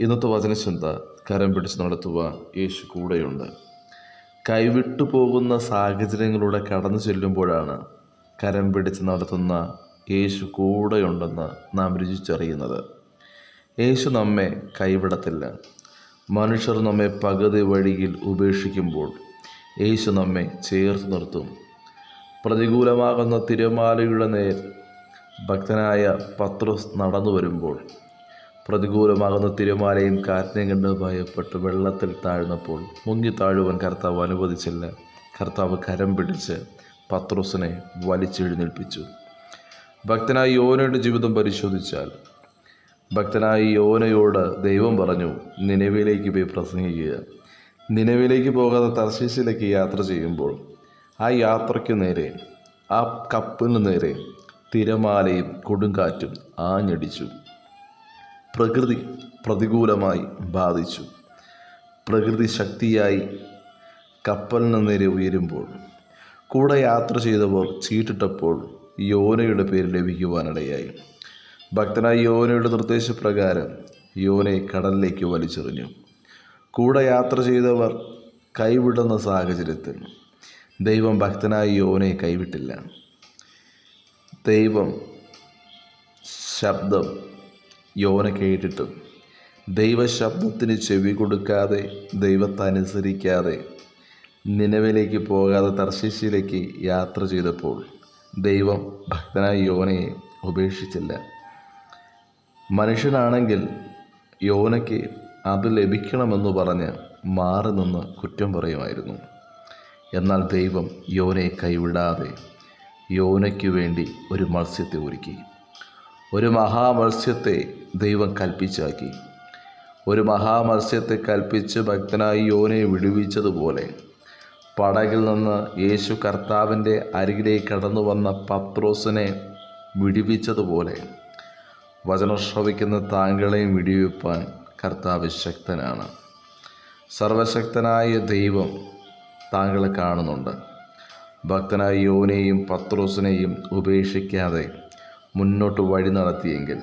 ഇന്നത്തെ വചനചിന്ത കരം പിടിച്ച് നടത്തുക യേശു കൂടെയുണ്ട്. കൈവിട്ടു പോകുന്ന സാഹചര്യങ്ങളിലൂടെ കടന്നു ചെല്ലുമ്പോഴാണ് കരം പിടിച്ച് നടത്തുന്ന യേശു കൂടെയുണ്ടെന്ന് നാം രുചിച്ചറിയുന്നത്. യേശു നമ്മെ കൈവിടത്തില്ല. മനുഷ്യർ നമ്മെ പകുതി വഴിയിൽ ഉപേക്ഷിക്കുമ്പോൾ യേശു നമ്മെ ചേർത്ത് നിർത്തും. പ്രതികൂലമാകുന്ന തിരമാലയുടെ നേർ ഭക്തനായ പത്രോസ് നടന്നു വരുമ്പോൾ പ്രതികൂലമാകുന്ന തിരമാലയും കാറ്റിനെയും കണ്ട് ഭയപ്പെട്ട് വെള്ളത്തിൽ താഴ്ന്നപ്പോൾ മുങ്ങി താഴുവാൻ കർത്താവ് അനുവദിച്ചില്ല. കർത്താവ് കരം പിടിച്ച് പത്രോസിനെ വലിച്ചെഴുന്നേൽപ്പിച്ചു. ഭക്തനായ യോനയുടെ ജീവിതം പരിശോധിച്ചാൽ ഭക്തനായ യോനയോട് ദൈവം പറഞ്ഞു നിലവിലേക്ക് പോയി പ്രസംഗിക്കുക. നിലവിലേക്ക് പോകാതെ തർശീസിലേക്ക് യാത്ര ചെയ്യുമ്പോൾ ആ യാത്രയ്ക്ക് നേരെ ആ കപ്പിന് നേരെ തിരമാലയും കൊടുങ്കാറ്റും ആഞ്ഞടിച്ചു. പ്രകൃതി പ്രതികൂലമായി ബാധിച്ചു. പ്രകൃതി ശക്തിയായി കപ്പലിന് നേരെ ഉയരുമ്പോൾ കൂടെ യാത്ര ചെയ്തവർ ചീട്ടിട്ടപ്പോൾ യോനയുടെ പേര് ലഭിക്കുവാനിടയായി. ഭക്തനായ യോനയുടെ നിർദ്ദേശപ്രകാരം യോനെ കടലിലേക്ക് വലിച്ചെറിഞ്ഞു. കൂടെ യാത്ര ചെയ്തവർ കൈവിടുന്ന സാഹചര്യത്തിൽ ദൈവം ഭക്തനായ യോനെ കൈവിട്ടില്ല. ദൈവം ശബ്ദം യോന കേട്ടിട്ട് ദൈവശബ്ദത്തിന് ചെവി കൊടുക്കാതെ ദൈവത്തെ അനുസരിക്കാതെ നിലവിലേക്ക് പോകാതെ തർശീശിയിലേക്ക് യാത്ര ചെയ്തപ്പോൾ ദൈവം ഭക്തനായ യോനയെ ഉപേക്ഷിച്ചില്ല. മനുഷ്യനാണെങ്കിൽ യോനയ്ക്ക് അത് ലഭിക്കണമെന്ന് പറഞ്ഞ് മാറി നിന്ന് കുറ്റം പറയുമായിരുന്നു. എന്നാൽ ദൈവം യോനയെ കൈവിടാതെ യോനയ്ക്ക് വേണ്ടി ഒരു മത്സ്യത്തെ ഒരുക്കി. ഒരു മഹാമത്സ്യത്തെ ദൈവം കൽപ്പിച്ചാക്കി. ഒരു മഹാമത്സ്യത്തെ കൽപ്പിച്ച് ഭക്തനായി യോനെ വിടുവിച്ചതുപോലെ പടകിൽ നിന്ന് യേശു കർത്താവിന്റെ അരികിലേക്ക് കടന്നു വന്ന പത്രോസിനെ വിടുവിച്ചതുപോലെ വചനം ശ്രവിക്കുന്ന താങ്കളെയും വിടിവെപ്പാൻ കർത്താവ് ശക്തനാണ്. സർവശക്തനായ ദൈവം താങ്കളെ കാണുന്നുണ്ട്. ഭക്തനായ യോനെയും പത്രോസിനെയും ഉപേക്ഷിക്കാതെ മുന്നോട്ട് വഴി നടത്തിയെങ്കിൽ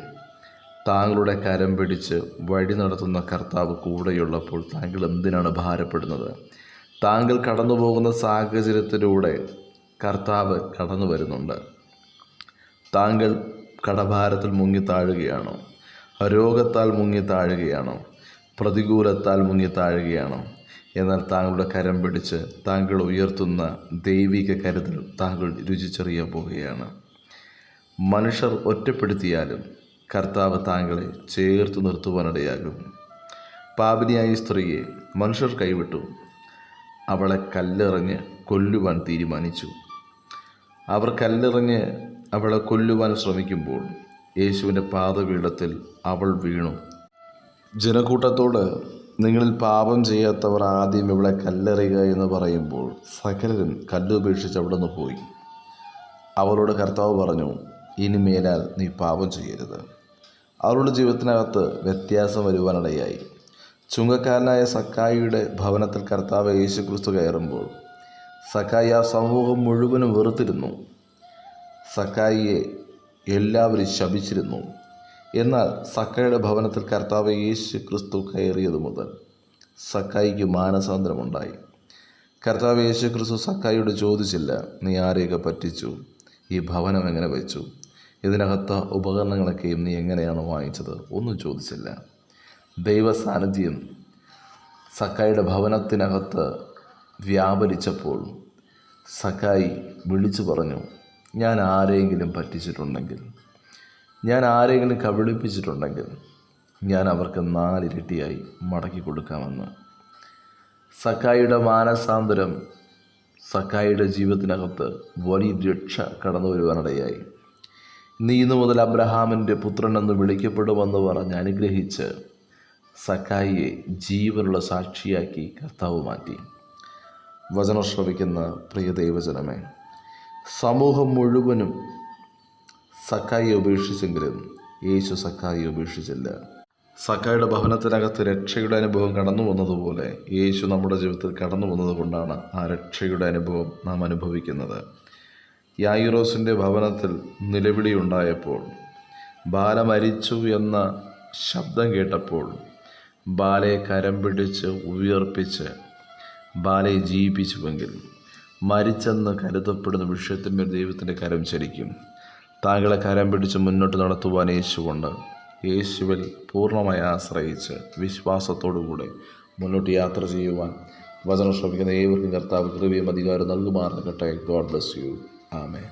താങ്കളുടെ കരം പിടിച്ച് വഴി നടത്തുന്ന കർത്താവ് കൂടെയുള്ളപ്പോൾ താങ്കൾ എന്തിനാണ് ഭാരപ്പെടുന്നത്? താങ്കൾ കടന്നു പോകുന്ന സാഹചര്യത്തിലൂടെ കർത്താവ് കടന്നു വരുന്നുണ്ട്. താങ്കൾ കടഭാരത്തിൽ മുങ്ങി താഴുകയാണോ? രോഗത്താൽ മുങ്ങി താഴുകയാണോ? പ്രതികൂലത്താൽ മുങ്ങി താഴുകയാണോ? എന്നാൽ താങ്കളുടെ കരം പിടിച്ച് താങ്കൾ ഉയർത്തുന്ന ദൈവിക കരുതൽ താങ്കൾ രുചിച്ചറിയാൻ പോവുകയാണ്. മനുഷ്യർ ഒറ്റപ്പെടുത്തിയാലും കർത്താവ് താങ്കളെ ചേർത്ത് നിർത്തുവാനിടയാകും. പാപിനിയായ സ്ത്രീയെ മനുഷ്യർ കൈവിട്ടു. അവളെ കല്ലെറിഞ്ഞ് കൊല്ലുവാൻ തീരുമാനിച്ചു. അവർ കല്ലെറിഞ്ഞ് അവളെ കൊല്ലുവാൻ ശ്രമിക്കുമ്പോൾ യേശുവിന്റെ പാദപീഠത്തിൽ അവൾ വീണു. ജനക്കൂട്ടത്തോട് നിങ്ങളിൽ പാപം ചെയ്യാത്തവർ ആദ്യം ഇവിടെ കല്ലെറിയുക എന്ന് പറയുമ്പോൾ സകലരും കല്ലുപേക്ഷിച്ച് അവിടെ നിന്ന് പോയി. അവളോട് കർത്താവ് പറഞ്ഞു ഇനി മേലാൽ നീ പാപം ചെയ്യരുത്. അവരുടെ ജീവിതത്തിനകത്ത് വ്യത്യാസം വരുവാനിടയായി. ചുങ്കക്കാരനായ സക്കായിയുടെ ഭവനത്തിൽ കർത്താവ് യേശു ക്രിസ്തു കയറുമ്പോൾ സക്കായി ആ സമൂഹം മുഴുവനും വെറുത്തിരുന്നു. സക്കായിയെ എല്ലാവരും ശപിച്ചിരുന്നു. എന്നാൽ സക്കായിയുടെ ഭവനത്തിൽ കർത്താവ് യേശു ക്രിസ്തു കയറിയത് മുതൽ സക്കായിക്ക് മാനസാന്തരമുണ്ടായി. കർത്താവ് യേശു ക്രിസ്തു സക്കായിയോട് ചോദിച്ചില്ല നീ ആരെയൊക്കെ പറ്റിച്ചു? ഈ ഭവനം എങ്ങനെ വെച്ചു? ഇതിനകത്ത ഉപകരണങ്ങളൊക്കെയും നീ എങ്ങനെയാണ് വാങ്ങിച്ചത്? ഒന്നും ചോദിച്ചില്ല. ദൈവ സാന്നിധ്യം സക്കായിയുടെ ഭവനത്തിനകത്ത് വ്യാപരിച്ചപ്പോൾ സക്കായി വിളിച്ചു പറഞ്ഞു ഞാൻ ആരെയെങ്കിലും പറ്റിച്ചിട്ടുണ്ടെങ്കിൽ ഞാൻ ആരെങ്കിലും കബളിപ്പിച്ചിട്ടുണ്ടെങ്കിൽ ഞാൻ അവർക്ക് നാലിരട്ടിയായി മടക്കി കൊടുക്കാമെന്ന്. സക്കായിയുടെ മാനസാന്തരം സക്കായിയുടെ ജീവിതത്തിനകത്ത് വലിയ രക്ഷ കടന്നു വരുവാനിടയായി. നീ ഇന്നു മുതൽ അബ്രഹാമിന്റെ പുത്രൻ എന്ന് വിളിക്കപ്പെടുമെന്ന് പറഞ്ഞ് അനുഗ്രഹിച്ച് സക്കായിയെ ജീവനുള്ള സാക്ഷിയാക്കി കർത്താവ് മാറ്റി. വചനം ശ്രവിക്കുന്ന പ്രിയ ദൈവജനമേ സമൂഹം മുഴുവനും സക്കായിയെ ഉപേക്ഷിച്ചെങ്കിലും യേശു സക്കായിയെ ഉപേക്ഷിച്ചില്ല. സക്കായുടെ ഭവനത്തിനകത്ത് രക്ഷയുടെ അനുഭവം കടന്നു വന്നതുപോലെ യേശു നമ്മുടെ ജീവിതത്തിൽ കടന്നു വന്നതുകൊണ്ടാണ് ആ രക്ഷയുടെ അനുഭവം നാം അനുഭവിക്കുന്നത്. യായിറോസിന്റെ ഭവനത്തിൽ നിലവിളിയുണ്ടായപ്പോൾ ബാല മരിച്ചു എന്ന ശബ്ദം കേട്ടപ്പോൾ ബാലയെ കരം പിടിച്ച് ഉയർപ്പിച്ച് ബാലയെ ജീവിപ്പിച്ചുവെങ്കിൽ മരിച്ചെന്ന് കരുതപ്പെടുന്ന വിഷയത്തിന്മേൽ ദൈവത്തിന്റെ കരം ചരിക്കും താങ്കളെ കരം പിടിച്ച് മുന്നോട്ട് നടത്തുവാൻ യേശുവുണ്ട് യേശുവിൽ പൂർണമായി ആശ്രയിച്ച് വിശ്വാസത്തോടുകൂടെ മുന്നോട്ട് യാത്ര ചെയ്യുവാൻ വചനം ശ്രമിക്കുന്ന ഏവർക്കും കർത്താവ് കൃപയും അധികാരം നൽകുമാറാകട്ടെ. ഗോഡ് ബ്ലസ് യു ആമേ